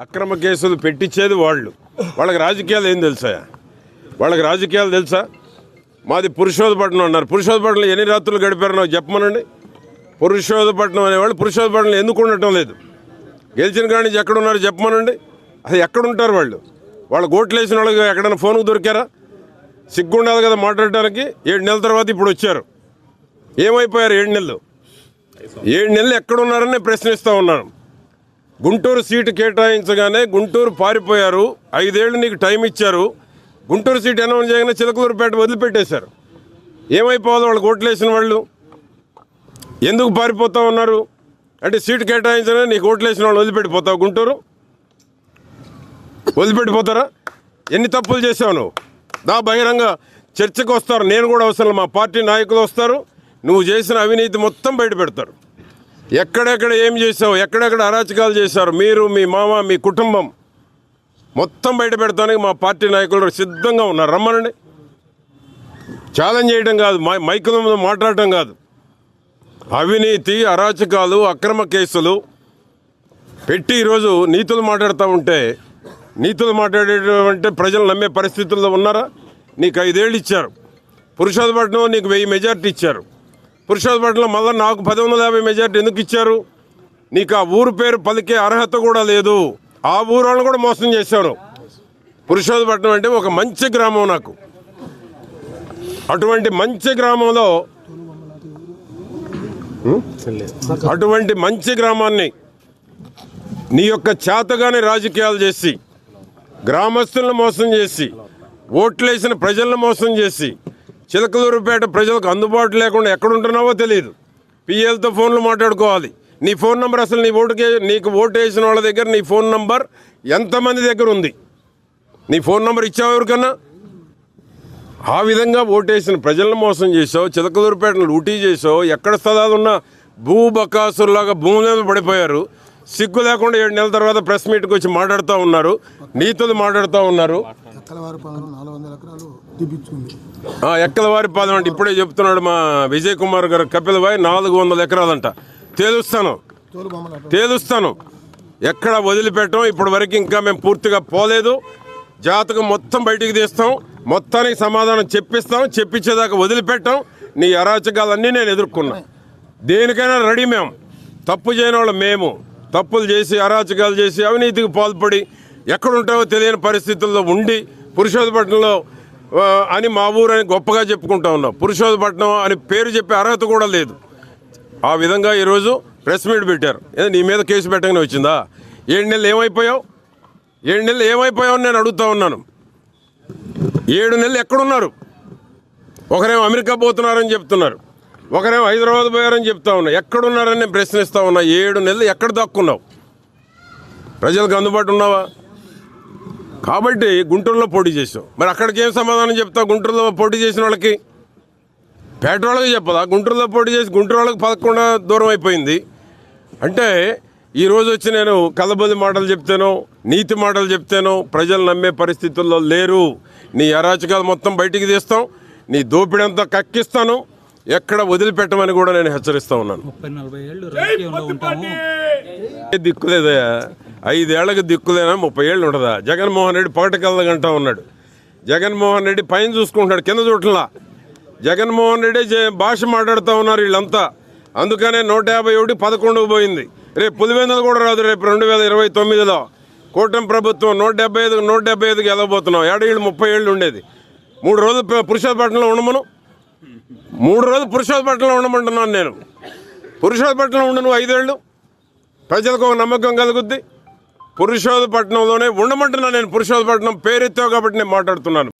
అక్రమ కేసులు పెట్టించేది వాళ్ళు. వాళ్ళకి రాజకీయాలు ఏం తెలుసా? వాళ్ళకి రాజకీయాలు తెలుసా? మాది పురుషోధపట్నం అన్నారు. పురుషోధపట్నంలో ఎన్ని రాత్రులు గడిపారో నాకు చెప్పమనండి. పురుషోధపట్నం అనేవాళ్ళు పురుషోధపట్నంలో ఎందుకు ఉండటం లేదు? గెలిచిన కాడి ఎక్కడ ఉన్నారు చెప్పమనండి. అది ఎక్కడుంటారు వాళ్ళు? వాళ్ళు గోట్లు వేసిన వాళ్ళకి ఎక్కడైనా ఫోన్కు దొరికారా? సిగ్గుండాలి కదా మాట్లాడటానికి. ఏడు నెలల తర్వాత ఇప్పుడు వచ్చారు. ఏమైపోయారు ఏడు నెలలు? ఏడు నెలలు ఎక్కడున్నారని ప్రశ్నిస్తూ ఉన్నాను గుంటూరు సీటు కేటాయించగానే గుంటూరు పారిపోయారు. ఐదేళ్ళు నీకు టైం ఇచ్చారు. గుంటూరు సీట్ అనౌన్స్ చేయగానే చిలకలూరుపేట వదిలిపెట్టేశారు. ఏమైపోవాలి? వాళ్ళు ఓట్లేసిన వాళ్ళు. ఎందుకు పారిపోతా ఉన్నారు అంటే సీటు కేటాయించగానే నీకు ఓట్లేసిన వాళ్ళు వదిలిపెట్టిపోతావు గుంటూరు. వదిలిపెట్టిపోతారా? ఎన్ని తప్పులు చేసావు నువ్వు? దా బహిరంగ చర్చకు వస్తారు. నేను కూడా అవసరం మా పార్టీ నాయకులు వస్తారు. నువ్వు చేసిన అవినీతి మొత్తం బయట పెడతారు ఎక్కడెక్కడ ఏం చేసావు ఎక్కడెక్కడ అరాచకాలు చేశారు? మీరు మీ మామ మీ కుటుంబం. మొత్తం బయట పెడతానికి మా పార్టీ నాయకులు సిద్ధంగా ఉన్నారు. రమ్మనండి. ఛాలెంజ్ చేయడం కాదు. మై- మైకుల మాట్లాడటం కాదు. అవినీతి అరాచకాలు అక్రమ కేసులు పెట్టి ఈరోజు నీతులు మాట్లాడుతూ ఉంటే నీతులు మాట్లాడేటంటే ప్రజలు నమ్మే పరిస్థితుల్లో ఉన్నారా? నీకు ఐదేళ్ళు ఇచ్చారు. పురుషోత్పట్నం నీకు వెయ్యి మెజార్టీ ఇచ్చారు. పురుషోత్పట్నంలో మళ్ళీ నాకు పది వందల యాభై మెజార్టీ ఎందుకు ఇచ్చారు? నీకు ఆ ఊరు పేరు పలికే అర్హత కూడా లేదు. ఆ ఊరు వాళ్ళని కూడా మోసం చేశారు పురుషోత్పట్నం అంటే ఒక మంచి గ్రామం నాకు. అటువంటి మంచి గ్రామంలో అటువంటి మంచి గ్రామాన్ని నీ యొక్క చేతగాని రాజకీయాలు చేసి గ్రామస్తులను మోసం చేసి ఓట్లేసిన ప్రజలను మోసం చేసి చిలకలూరుపేట ప్రజలకు అందుబాటు లేకుండా ఎక్కడుంటున్నావో తెలియదు పిఎల్తో ఫోన్లు మాట్లాడుకోవాలి. నీ ఫోన్ నెంబర్ అసలు నీ ఓటుకే నీకు ఓటు వేసిన వాళ్ళ దగ్గర నీ ఫోన్ నంబర్ ఎంతమంది దగ్గర ఉంది? నీ ఫోన్ నెంబర్ ఇచ్చావు ఎవరికన్నా? ఆ విధంగా ఓటేసిన ప్రజలను మోసం చేసావు చిలకలూరుపేటను లూటీ చేసావు ఎక్కడ స్థలాలు ఉన్నా భూ బకాసుల్లాగా భూమి మీద పడిపోయారు. సిగ్గు లేకుండా ఏడు నెలల తర్వాత ప్రెస్ మీట్కి వచ్చి మాట్లాడుతూ ఉన్నారు నీతులు మాట్లాడుతూ ఉన్నారు. ఎక్కలవారి నాలుగు వందల ఎకరాలు పాదం అంటే ఇప్పుడే చెప్తున్నాడు మా విజయ్ కుమార్ గారు కపిల్ భాయ్ నాలుగు వందల ఎకరాలంట. తేలుస్తాను. తేలుస్తాను. ఎక్కడ వదిలిపెట్టం ఇప్పటి వరకు ఇంకా మేము పూర్తిగా పోలేదు. జాతకం మొత్తం బయటికి తీస్తాం. మొత్తానికి సమాధానం చెప్పిస్తాం. చెప్పించేదాకా వదిలిపెట్టాం. నీ అరాచకాలన్నీ నేను ఎదుర్కొన్నా. దేనికైనా రెడీ మేము తప్పు చేయని వాళ్ళు మేము. తప్పులు చేసి అరాచకాలు చేసి అవినీతికి పాల్పడి ఎక్కడుంటావో తెలియని పరిస్థితుల్లో ఉండి పురుషోత్పట్నంలో అని మా ఊరు అని గొప్పగా చెప్పుకుంటా ఉన్నాం. పురుషోత్పట్నం అని పేరు చెప్పే అర్హత కూడా లేదు. ఆ విధంగా ఈరోజు ప్రెస్ మీట్ పెట్టారు. ఏదో నీ మీద కేసు పెట్టగానే వచ్చిందా? ఏడు నెలలు ఏమైపోయావు? ఏడు నెలలు ఏమైపోయావు అని నేను అడుగుతా ఉన్నాను. ఏడు నెలలు ఎక్కడున్నారు? ఒకరేమో అమెరికా పోతున్నారని చెప్తున్నారు. ఒకరేమో హైదరాబాద్ పోయారని చెప్తా ఉన్నా. ఎక్కడున్నారని నేను ప్రశ్నిస్తా ఉన్నా. ఏడు నెలలు ఎక్కడ దాక్కున్నావు? ప్రజలకు అందుబాటు ఉన్నావా? కాబట్టి గుంటూరులో పోటీ చేసావు మరి అక్కడికి ఏం సమాధానం చెప్తావు? గుంటూరులో పోటీ చేసిన వాళ్ళకి? పేట వాళ్ళకి చెప్పదా గుంటూరులో పోటీ చేసి గుంటూరు వాళ్ళకి పదకొండ దూరం అయిపోయింది. అంటే ఈ రోజు వచ్చి నేను కలబొల్లి మాటలు చెప్తాను నీతి మాటలు చెప్తాను. ప్రజలు నమ్మే పరిస్థితుల్లో లేరు. నీ అరాచకాలు మొత్తం బయటికి తీస్తాం. నీ దోపిడీ అంతా కక్కిస్తాను. ఎక్కడ వదిలిపెట్టమని కూడా నేను హెచ్చరిస్తా ఉన్నాను. దిక్కులేదయా ఐదేళ్ళకు దిక్కులేనా? ముప్పై ఏళ్ళు ఉంటుందా జగన్మోహన్ రెడ్డి పగటకెళ్ళగంటా ఉన్నాడు. జగన్మోహన్ రెడ్డి పైన చూసుకుంటాడు కింద చూడలా జగన్మోహన్ రెడ్డి భాష మాట్లాడుతూ ఉన్నారు వీళ్ళంతా. అందుకనే నూట యాభై ఒకటి పదకొండుకు పోయింది. రేపు పులివెందులు కూడా రాదు రేపు రెండు వేల ఇరవై తొమ్మిదిలో. కూటమి ప్రభుత్వం నూట డెబ్బై ఐదు నూట డెబ్బై ఐదుకి వెళ్ళబోతున్నాం. ఏడేళ్ళు ముప్పై ఏళ్ళు ఉండేది. మూడు రోజులు పురుషోత్పట్నంలో ఉండమను? మూడు రోజులు పురుషోత్పట్నంలో ఉండమంటున్నాను నేను. పురుషోత్పట్నంలో ఉండు నువ్వు ఐదేళ్ళు. ప్రజలకు ఒక నమ్మకం కలుగుద్ది. పురుషోధపట్నంలోనే ఉండమంటున్నాను నేను. పురుషోధపట్నం పేరెత్తావు కాబట్టి నేను మాట్లాడుతున్నాను.